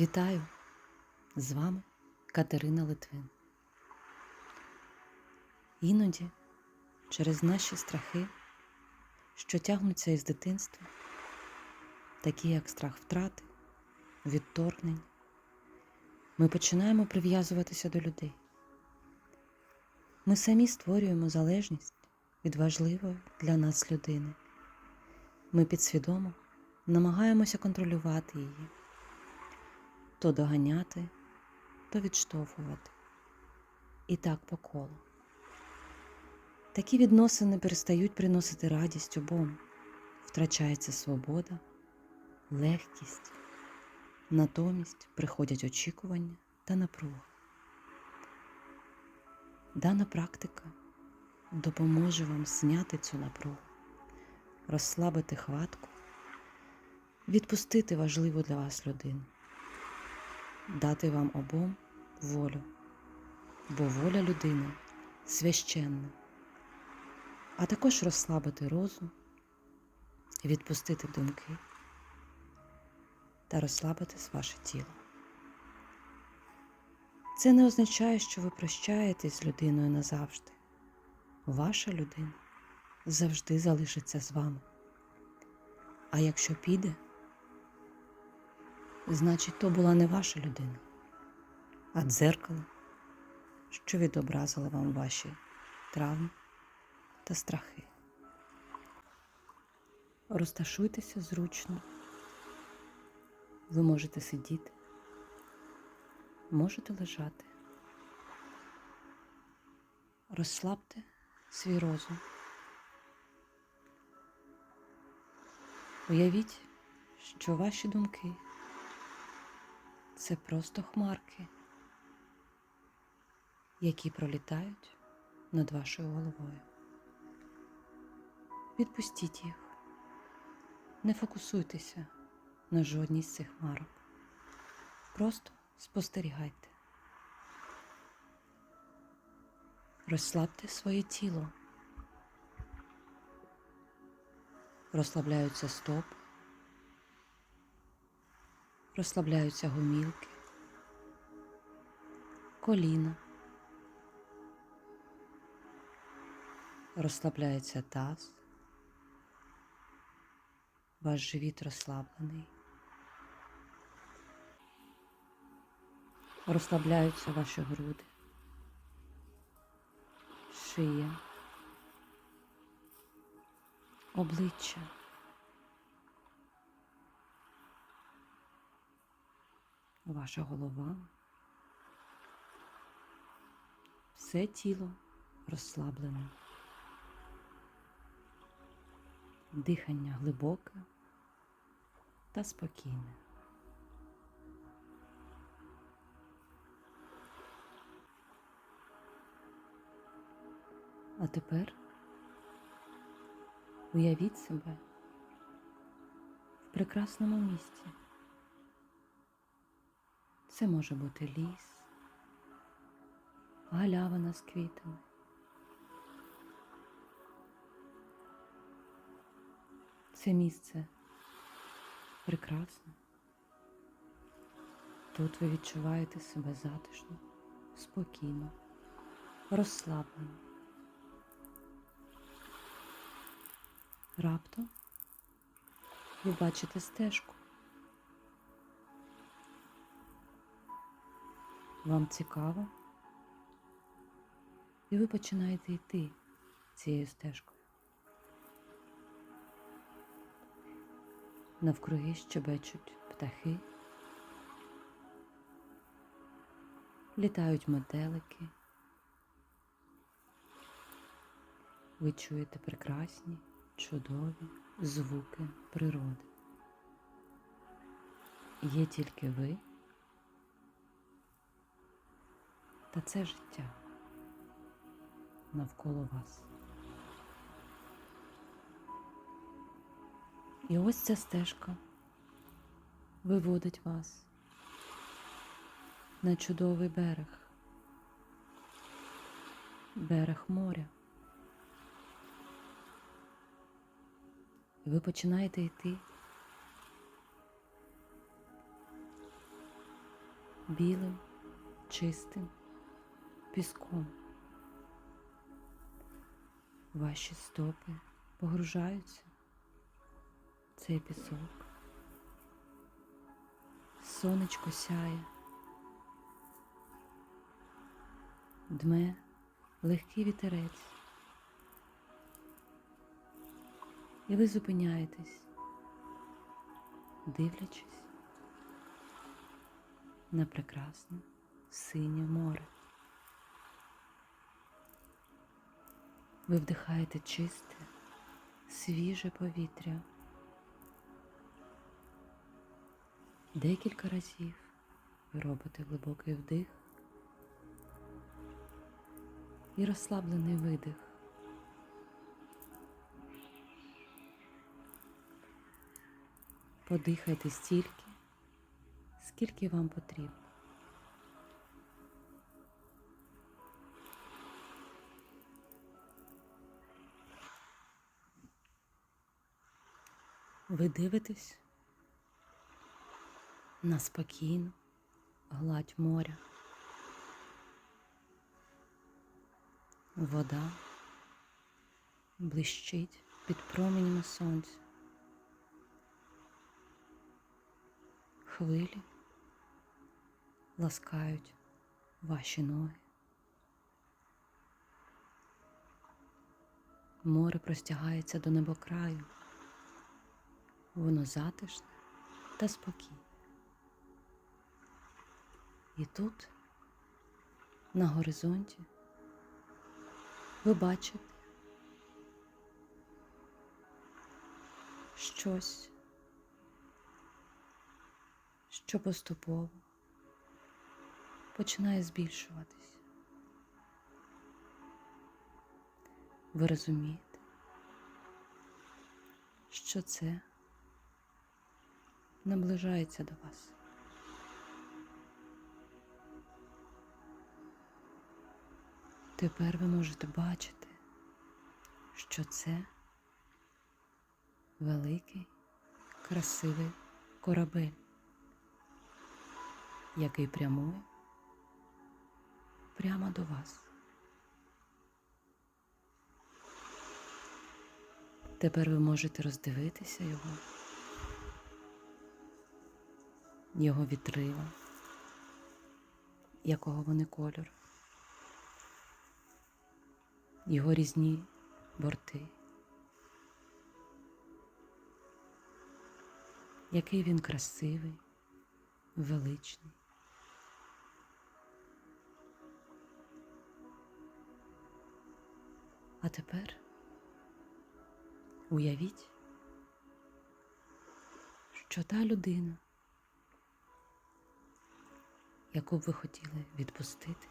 Вітаю! З вами Катерина Литвин. Іноді через наші страхи, що тягнуться із дитинства, такі як страх втрати, відторгнень, ми починаємо прив'язуватися до людей. Ми самі створюємо залежність від важливої для нас людини. Ми підсвідомо намагаємося контролювати її то доганяти, то відштовхувати. І так по колу. Такі відносини перестають приносити радість обом, втрачається свобода, легкість, натомість приходять очікування та напруга. Дана практика допоможе вам зняти цю напругу, розслабити хватку, відпустити важливу для вас людину дати вам обом волю, бо воля людини священна, а також розслабити розум, відпустити думки та розслабити ваше тіло. Це не означає, що ви прощаєтесь з людиною назавжди. Ваша людина завжди залишиться з вами. А якщо піде, значить, то була не ваша людина, а дзеркало, що відобразило вам ваші травми та страхи. Розташуйтеся зручно. Ви можете сидіти, можете лежати. Розслабте свій розум. Уявіть, що ваші думки це просто хмарки, які пролітають над вашою головою. Відпустіть їх, не фокусуйтеся на жодній з цих хмарок. Просто спостерігайте. Розслабте своє тіло. Розслабляються стопи, розслабляються гомілки, коліна, розслабляється таз, ваш живіт розслаблений, розслабляються ваші груди, шия, обличчя. Ваша голова, все тіло розслаблене, дихання глибоке та спокійне. А тепер уявіть себе в прекрасному місці. Це може бути ліс, галявина з квітами. Це місце прекрасне. Тут ви відчуваєте себе затишно, спокійно, розслаблено. Раптом ви бачите стежку. Вам цікаво, і ви починаєте йти цією стежкою. Навкруги щебечуть птахи, літають метелики. Ви чуєте прекрасні, чудові звуки природи. Є тільки ви. Та це життя навколо вас. І ось ця стежка виводить вас на чудовий берег, берег моря. І ви починаєте йти білим, чистим піском. Ваші стопи погружаються в цей пісок. Сонечко сяє, дме легкий вітерець. І ви зупиняєтесь, дивлячись на прекрасне синє море. Ви вдихаєте чисте, свіже повітря. Декілька разів ви робите глибокий вдих і розслаблений видих. Подихайте стільки, скільки вам потрібно. Ви дивитесь на спокійну гладь моря. Вода блищить під променями сонця. Хвилі ласкають ваші ноги. Море простягається до небокраю. Воно затишне та спокійне. І тут, на горизонті, ви бачите щось, що поступово починає збільшуватись. Ви розумієте, що це наближається до вас. Тепер ви можете бачити, що це великий, красивий корабель, який прямує прямо до вас. Тепер ви можете роздивитися його, його вітрила, якого вони кольору, його різні борти. Який він красивий, величний. А тепер уявіть, що та людина, яку б ви хотіли відпустити,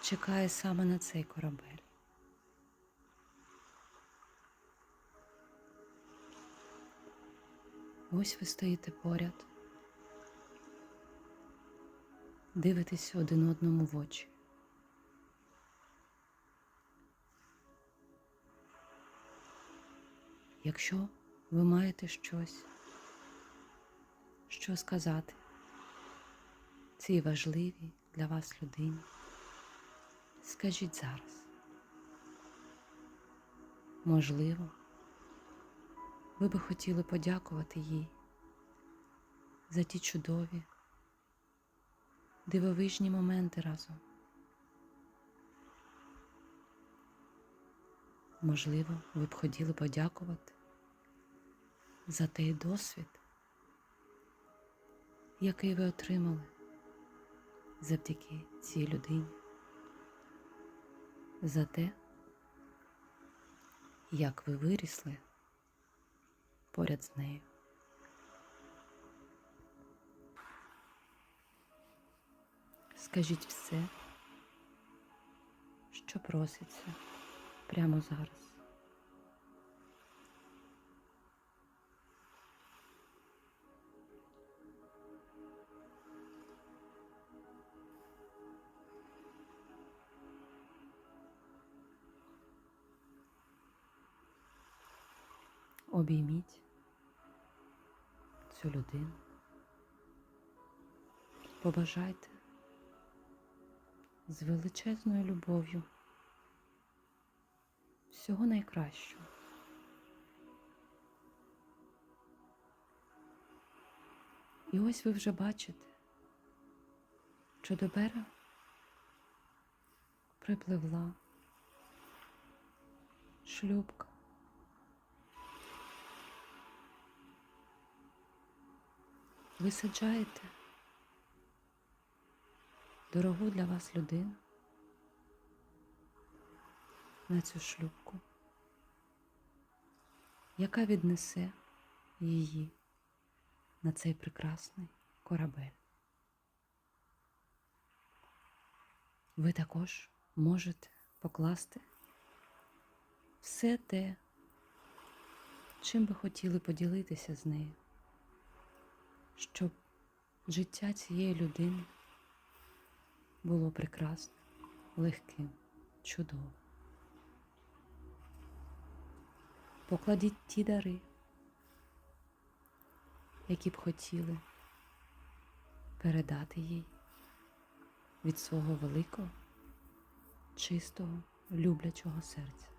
чекає саме на цей корабель. Ось ви стоїте поряд, дивитесь один одному в очі. Якщо ви маєте щось, що сказати цій важливій для вас людині, скажіть зараз. Можливо, ви би хотіли подякувати їй за ті чудові, дивовижні моменти разом. Можливо, ви б хотіли подякувати за той досвід, який ви отримали завдяки цій людині, за те, як ви вирісли поряд з нею. Скажіть все, що проситься прямо зараз. Обійміть цю людину побажайте з величезною любов'ю всього найкращого. І ось ви вже бачите, що до берега припливла шлюпка. Ви саджаєте дорогу для вас людину на цю шлюпку, яка віднесе її на цей прекрасний корабель. Ви також можете покласти все те, чим би хотіли поділитися з нею, щоб життя цієї людини було прекрасним, легким, чудовим. Покладіть ті дари, які б хотіли передати їй від свого великого, чистого, люблячого серця.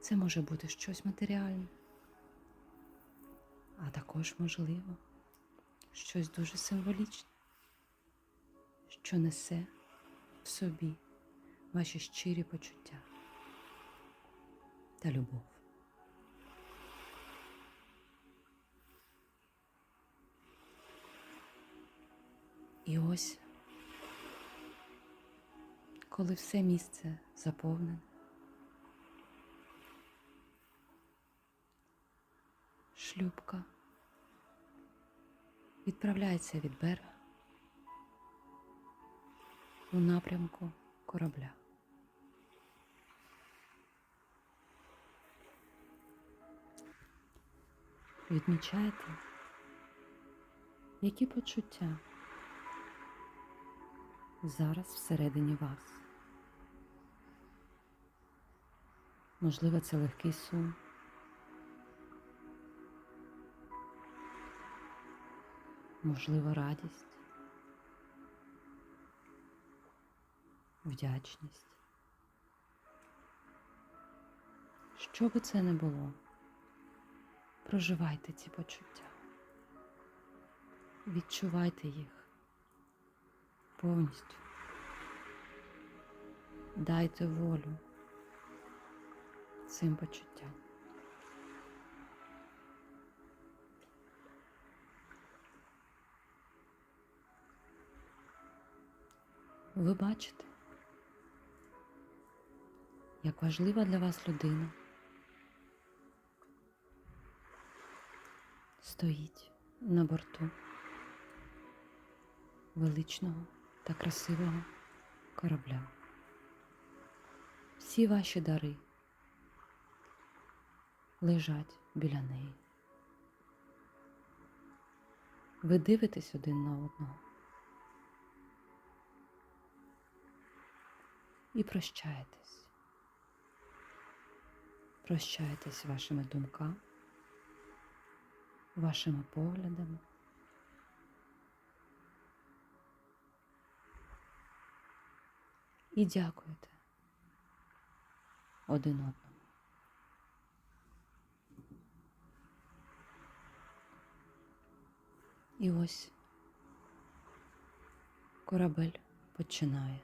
Це може бути щось матеріальне, а також, можливо, щось дуже символічне, що несе в собі ваші щирі почуття та любов. І ось, коли все місце заповнене, шлюпка відправляється від берега у напрямку корабля. Відмічайте, які почуття зараз всередині вас. Можливо, це легкий сум. Можливо, радість, вдячність. Що би це не було, проживайте ці почуття, відчувайте їх повністю. Дайте волю цим почуттям. Ви бачите, як важлива для вас людина стоїть на борту величного та красивого корабля. Всі ваші дари лежать біля неї. Ви дивитесь один на одного. І прощаєтесь. Прощаєтесь вашими думками, вашими поглядами. І дякуєте один одному. І ось корабель починає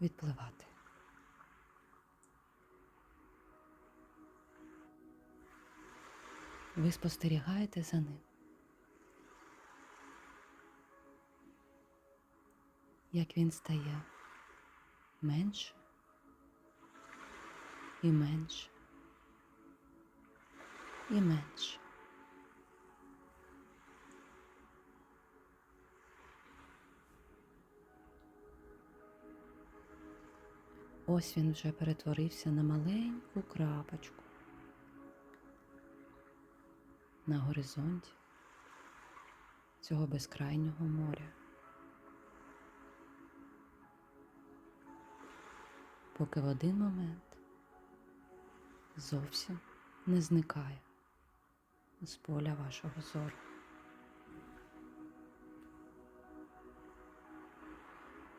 відпливати. Ви спостерігаєте за ним. Як він стає менше і менше і менше. Ось він вже перетворився на маленьку крапочку на горизонті цього безкрайнього моря. Поки в один момент зовсім не зникає з поля вашого зору.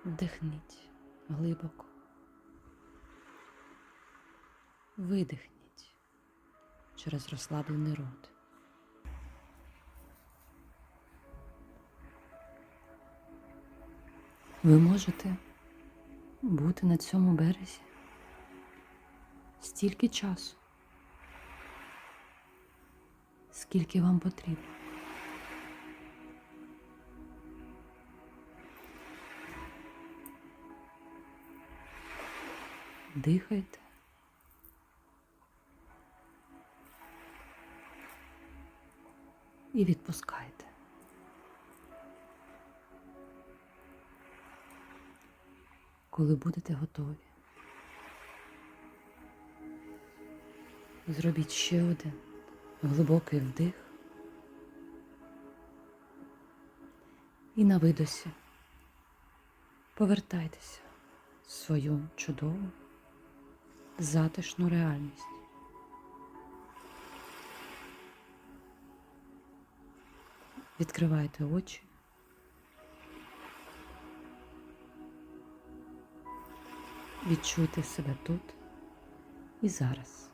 Вдихніть глибоко. Видихніть через розслаблений рот. Ви можете бути на цьому березі стільки часу, скільки вам потрібно. Дихайте. І відпускайте. Коли будете готові, зробіть ще один глибокий вдих і на видосі повертайтеся в свою чудову, затишну реальність. Відкривайте очі. Відчуйте себе тут і зараз.